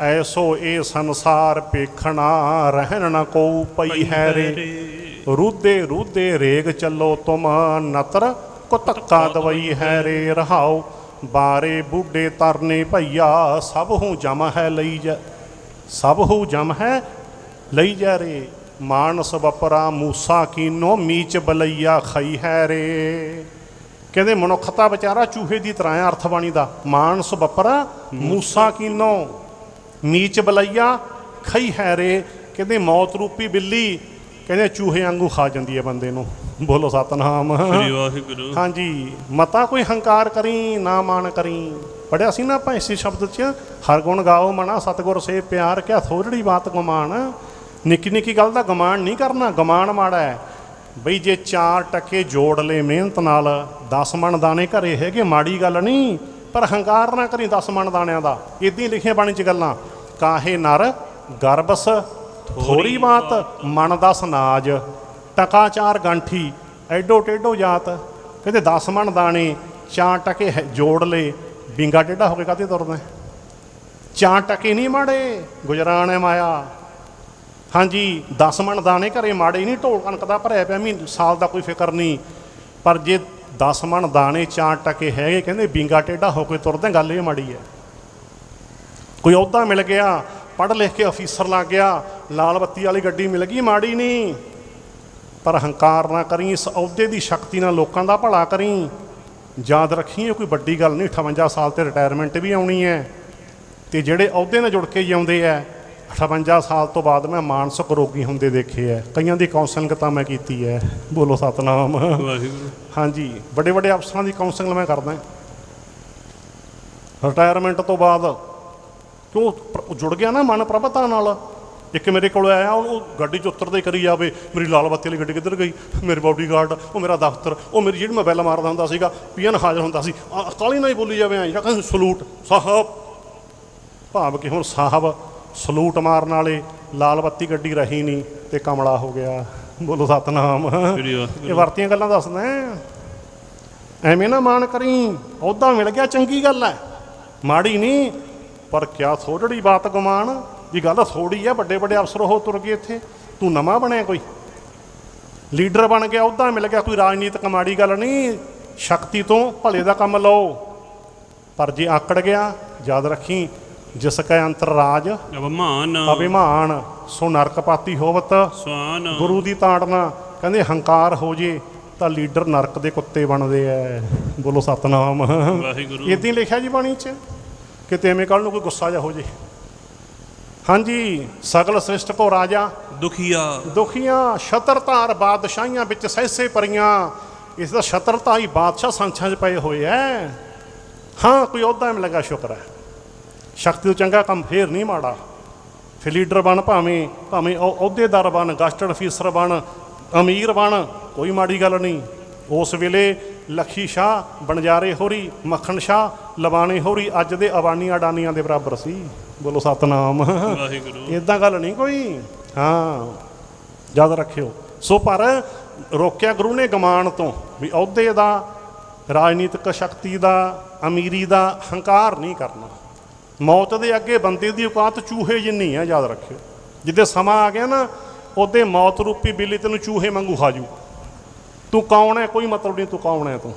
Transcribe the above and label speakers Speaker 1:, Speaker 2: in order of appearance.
Speaker 1: ਐਸੋ ਇਹ ਸੰਸਾਰ ਪੇਖਣਾ ਰਹਿਣ ਨਾ ਕੋ ਪਈ ਹੈ ਰੇ। ਰੂਦੇ ਰੂਦੇ ਰੇਗ ਚੱਲੋ ਤੁਮ ਨਤਰ, ਕੋ ਧੱਕਾ ਦਵਈ ਹੈ ਰੇ ਰਹਾਓ ਬਾਰੇ ਬੁੱਢੇ ਤਰਨੇ ਭਈਆ, ਸਭ ਹੂੰ ਜਮ ਹੈ ਲਈ ਜਾ। ਸਭ ਹੂ ਜਮ ਹੈ ਲਈ ਜਾ ਰੇ। ਮਾਨਸ ਵਪਰਾ ਮੂਸਾ ਕੀਨੋ, ਮੀਚ ਬਲਈਆ ਖਈ ਹੈ ਰੇ। ਕਹਿੰਦੇ ਮਨੁੱਖਤਾ ਵਿਚਾਰਾ ਚੂਹੇ ਦੀ ਤਰ੍ਹਾਂ ਅਰਥ ਬਾਣੀ ਦਾ। ਮਾਨਸ ਵਪਰਾ ਮੂਸਾ ਕੀਨੋ। ਮੀਚ ਬਲਈਆ ਖਈ ਹੈ ਰੇ ਕਹਿੰਦੇ ਮੌਤ ਰੂਪੀ ਬਿੱਲੀ ਕਹਿੰਦੇ ਚੂਹੇ ਵਾਂਗੂ ਖਾ ਜਾਂਦੀ ਹੈ ਬੰਦੇ ਨੂੰ। ਬੋਲੋ ਸਤਨਾਮ।
Speaker 2: ਸ੍ਰੀ ਵਾਹਿਗੁਰੂ।
Speaker 1: ਹਾਂਜੀ ਮਤਾ ਕੋਈ ਹੰਕਾਰ ਕਰੀ ਨਾ ਮਾਨ ਕਰੀ। ਪੜਿਆ ਸੀ ਨਾ ਆਪਾਂ ਇਸੇ ਸ਼ਬਦ 'ਚ ਹਰ ਗੁਣ ਗਾਓ ਮਨਾ ਸਤਗੁਰ ਸੇ ਪਿਆਰ ਕਿਆ ਥੋੜੜੀ ਬਾਤ ਗਮਾਨ ਨਿੱਕੀ ਨਿੱਕੀ ਗੱਲ ਦਾ ਗਮਾਨ ਨਹੀਂ ਕਰਨਾ ਗਮਾਨ ਮਾੜਾ ਹੈ। ਬਈ ਜੇ ਚਾਰ ਟਕੇ ਜੋੜ ਲੈ ਮਿਹਨਤ ਨਾਲ 10 ਮਣ ਦਾਣੇ ਘਰੇ ਹੈਗੇ ਮਾੜੀ ਗੱਲ ਨਹੀਂ। ਪਰ ਹੰਕਾਰ ਨਾ ਕਰੀ 10 ਮਣ ਦਾਣਿਆਂ ਦਾ। ਇਦਾਂ ਹੀ ਲਿਖੀਆਂ ਬਾਣੀ 'ਚ ਗੱਲਾਂ। ਕਾਹੇ ਨਰ ਗਰਬਸ ਥੋੜੀ ਬਾਤ ਮਨ ਦਸ ਨਾਜ ਟਕਾ ਚਾਰ ਗੰਠੀ ਐਡੋ ਟੇਡੋ ਜਾਤ। ਕਹਿੰਦੇ 10 ਮਣ ਦਾਣੇ ਚਾਰ ਟਕੇ ਜੋੜ ਲੇ। ਬਿੰਗਾ ਟੇਡਾ ਹੋ ਕੇ ਕਾਤੇ ਤੁਰਦਾ ਚਾਰ ਟਕੇ ਨਹੀਂ ਮਾੜੇ ਗੁਜਰਾਨ ਹੈ ਮਾਇਆ। ਹਾਂਜੀ 10 ਮਣ ਦਾਣੇ ਘਰੇ ਮਾੜੇ ਨਹੀਂ ਢੋਲ ਕਣਕ ਦਾ ਭਰਿਆ ਪਿਆ ਮਹੀਨੇ ਸਾਲ ਦਾ ਕੋਈ ਫਿਕਰ ਨਹੀਂ। ਪਰ ਜੇ 10 ਮਣ ਦਾਣੇ ਚਾਰ ਟਕੇ ਹੈਗੇ, ਕਹਿੰਦੇ ਬਿੰਗਾ ਟੇਡਾ ਹੋ ਕੇ ਤੁਰਦੇ, ਗੱਲ ਇਹ ਮਾੜੀ ਹੈ। ਕੋਈ ਅਹੁਦਾ ਮਿਲ ਗਿਆ, ਪੜ੍ਹ ਲਿਖ ਕੇ ਅਫੀਸਰ ਲੱਗ ਗਿਆ, ਲਾਲ ਬੱਤੀ ਵਾਲੀ ਗੱਡੀ ਮਿਲ ਗਈ, ਮਾੜੀ ਨਹੀਂ ਪਰ ਹੰਕਾਰ ਨਾ ਕਰੀ, ਇਸ ਅਹੁਦੇ ਦੀ ਸ਼ਕਤੀ ਨਾਲ ਲੋਕਾਂ ਦਾ ਭਲਾ ਕਰੀ। ਯਾਦ ਰੱਖੀ, ਇਹ ਕੋਈ ਵੱਡੀ ਗੱਲ ਨਹੀਂ 58 ਸਾਲ ਤੇ ਰਿਟਾਇਰਮੈਂਟ ਵੀ ਆਉਣੀ ਹੈ। ਤੇ ਜਿਹੜੇ ਅਹੁਦੇ ਨਾਲ ਜੁੜ ਕੇ ਜਿਉਂਦੇ ਐ 58 ਸਾਲ ਤੋਂ ਬਾਅਦ ਮੈਂ ਮਾਨਸਿਕ ਰੋਗੀ ਹੁੰਦੇ ਦੇਖੇ ਐ। ਕਈਆਂ ਦੀ ਕਾਉਂਸਲਿੰਗ ਤਾਂ ਮੈਂ ਕੀਤੀ ਐ। ਬੋਲੋ ਸਤਨਾਮ।
Speaker 2: ਵਾਹਿਗੁਰੂ।
Speaker 1: ਹਾਂਜੀ ਵੱਡੇ ਵੱਡੇ ਅਫਸਰਾਂ ਦੀ ਕਾਉਂਸਲਿੰਗ ਮੈਂ ਕਰਦਾ ਰਿਟਾਇਰਮੈਂਟ ਤੋਂ ਬਾਅਦ ਕਿਉਂ ਜੁੜ ਗਿਆ ਨਾ ਮਨ ਪ੍ਰਭਤਾ ਨਾਲ। ਇੱਕ ਮੇਰੇ ਕੋਲ ਆਇਆ ਉਹ ਗੱਡੀ 'ਚ ਉਤਰਦੇ ਕਰੀ ਜਾਵੇ। ਮੇਰੀ ਲਾਲ ਬੱਤੀ ਵਾਲੀ ਗੱਡੀ ਕਿੱਧਰ ਗਈ? ਮੇਰੇ ਬਾਡੀਗਾਰਡ ਉਹ ਮੇਰਾ ਦਫ਼ਤਰ ਉਹ ਮੇਰੀ ਜਿਹੜੀ ਮੈਂ ਬੈਲ ਮਾਰਦਾ ਹੁੰਦਾ ਸੀਗਾ ਪੀਐਨ ਹਾਜ਼ਰ ਹੁੰਦਾ ਸੀ। ਕਾਲੀ ਨਾਲ ਹੀ ਬੋਲੀ ਜਾਵੇ ਐਂ ਜਿਹੜਾ ਸਲੂਟ ਸਾਹਿਬ। ਭਾਵ ਕਿ ਹੁਣ ਸਾਹਿਬ ਸਲੂਟ ਮਾਰਨ ਵਾਲੇ ਲਾਲ ਬੱਤੀ ਗੱਡੀ ਰਹੀ ਨਹੀਂ ਤੇ ਕਮਲਾ ਹੋ ਗਿਆ। ਬੋਲੋ ਸਤਨਾਮ। ਇਹ ਵਰਤੀਆਂ ਗੱਲਾਂ ਦੱਸਦਾ ਐਵੇਂ ਨਾ ਮਾਣ ਕਰੀ ਅਹੁਦਾ ਮਿਲ ਗਿਆ ਚੰਗੀ ਗੱਲ ਹੈ। ਮਾੜੀ ਨਹੀਂ ਪਰ ਕਿਆ ਥੋੜੜੀ ਬਾਤ ਗਮਾਨ ਦੀ ਗੱਲ ਥੋੜੀ ਹੈ ਵੱਡੇ ਵੱਡੇ ਅਫਸਰ ਹੋ ਤੁਰ ਗਏ ਇੱਥੇ। ਤੂੰ ਨਵਾਂ ਬਣਿਆ ਕੋਈ? ਲੀਡਰ ਬਣ ਗਿਆ ਅਹੁਦਾ ਮਿਲ ਗਿਆ। ਕੋਈ ਰਾਜਨੀਤਿਕ ਮਾੜੀ ਗੱਲ ਨਹੀਂ ਸ਼ਕਤੀ ਤੋਂ ਭਲੇ ਦਾ ਕੰਮ ਲਓ। ਪਰ ਜੇ ਆਕੜ ਗਿਆ ਯਾਦ ਰੱਖੀ ਜਿਸ ਕੈ ਅੰਤਰ ਰਾਜ
Speaker 2: ਅਭਮਾਨ।
Speaker 1: ਅਭਿਮਾਨ ਸੋ ਨਰਕਪਾਤੀ ਹੋਵਤ।
Speaker 2: ਸਵਾਨ।
Speaker 1: ਗੁਰੂ ਦੀ ਤਾੜਨਾ ਕਹਿੰਦੇ ਹੰਕਾਰ ਹੋ ਜੇ ਤਾਂ ਲੀਡਰ ਨਰਕ ਦੇ ਕੁੱਤੇ ਬਣਦੇ ਐ। ਬੋਲੋ ਸਤਨਾਮ।
Speaker 2: ਵਾਹਿਗੁਰੂ।
Speaker 1: ਇਦਾਂ ਹੀ ਲਿਖਿਆ ਜੀ ਬਾਣੀ 'ਚ ਕਿਤੇ ਐਵੇਂ ਕੱਲ ਨੂੰ ਕੋਈ ਗੁੱਸਾ ਜਾ ਹੋ ਜੇ। ਹਾਂਜੀ ਸਗਲ ਸ੍ਰਿਸ਼ਟ ਕੋ ਰਾਜਾ।
Speaker 2: ਦੁਖੀਆ।
Speaker 1: ਦੁਖੀਆਂ ਛਤਰ ਧਾਰ ਬਾਦਸ਼ਾਹੀਆਂ ਵਿੱਚ ਸਹਿਸੇ ਪਰੀਆਂ ਇਸ ਦਾ ਹੀ ਬਾਦਸ਼ਾਹ ਸੰਛਾਂ 'ਚ ਪਏ ਹੋਏ ਐ। ਹਾਂ ਕੋਈ ਅਹੁਦਾ ਐਵੇਂ ਲੱਗਾ ਸ਼ੁਕਰ ਹੈ ਸ਼ਕਤੀ ਤੋਂ ਚੰਗਾ ਕੰਮ ਫੇਰ ਨਹੀਂ ਮਾੜਾ। ਫਿਰ ਲੀਡਰ ਬਣ ਭਾਵੇਂ ਭਾਵੇਂ ਉਹ ਅਹੁਦੇਦਾਰ ਬਣ ਗਸਟਡ ਅਫੀਸਰ ਬਣ ਅਮੀਰ ਬਣ ਕੋਈ ਮਾੜੀ ਗੱਲ ਨਹੀਂ। ਉਸ ਵੇਲੇ ਲਖੀ ਸ਼ਾਹ ਬਣਜਾਰੇ ਹੋਰੀ ਮੱਖਣ ਸ਼ਾਹ ਲਵਾਣੇ ਹੋਰੀ ਅੱਜ ਦੇ ਅਵਾਨੀ ਅਡਾਨੀਆਂ ਦੇ ਬਰਾਬਰ ਸੀ। ਬੋਲੋ ਸਤਨਾਮ।
Speaker 2: ਵਾਹਿਗੁਰੂ।
Speaker 1: ਇਦਾਂ ਗੱਲ ਨਹੀਂ ਕੋਈ। ਹਾਂ ਯਾਦ ਰੱਖਿਓ। ਸੋ ਪਰ ਰੋਕਿਆ ਗੁਰੂ ਨੇ ਗਮਾਨ ਤੋਂ ਵੀ ਅਹੁਦੇ ਦਾ ਰਾਜਨੀਤਿਕ ਸ਼ਕਤੀ ਦਾ ਅਮੀਰੀ ਦਾ ਹੰਕਾਰ ਨਹੀਂ ਕਰਨਾ। ਮੌਤ ਦੇ ਅੱਗੇ ਬੰਦੇ ਦੀ ਔਕਾਤ ਚੂਹੇ ਜਿੰਨੀ ਆ, ਯਾਦ ਰੱਖਿਓ। ਜਿੱਦੇ ਸਮਾਂ ਆ ਗਿਆ ਨਾ, ਉਹਦੇ ਮੌਤ ਰੂਪੀ ਬਿੱਲੀ ਤੈਨੂੰ ਚੂਹੇ ਵਾਂਗੂ ਖਾ ਤੂੰ ਕੌਣ ਹੈ ਕੋਈ ਮਤਲਬ ਨਹੀਂ, ਤੂੰ ਕੌਣ ਹੈ ਤੂੰ?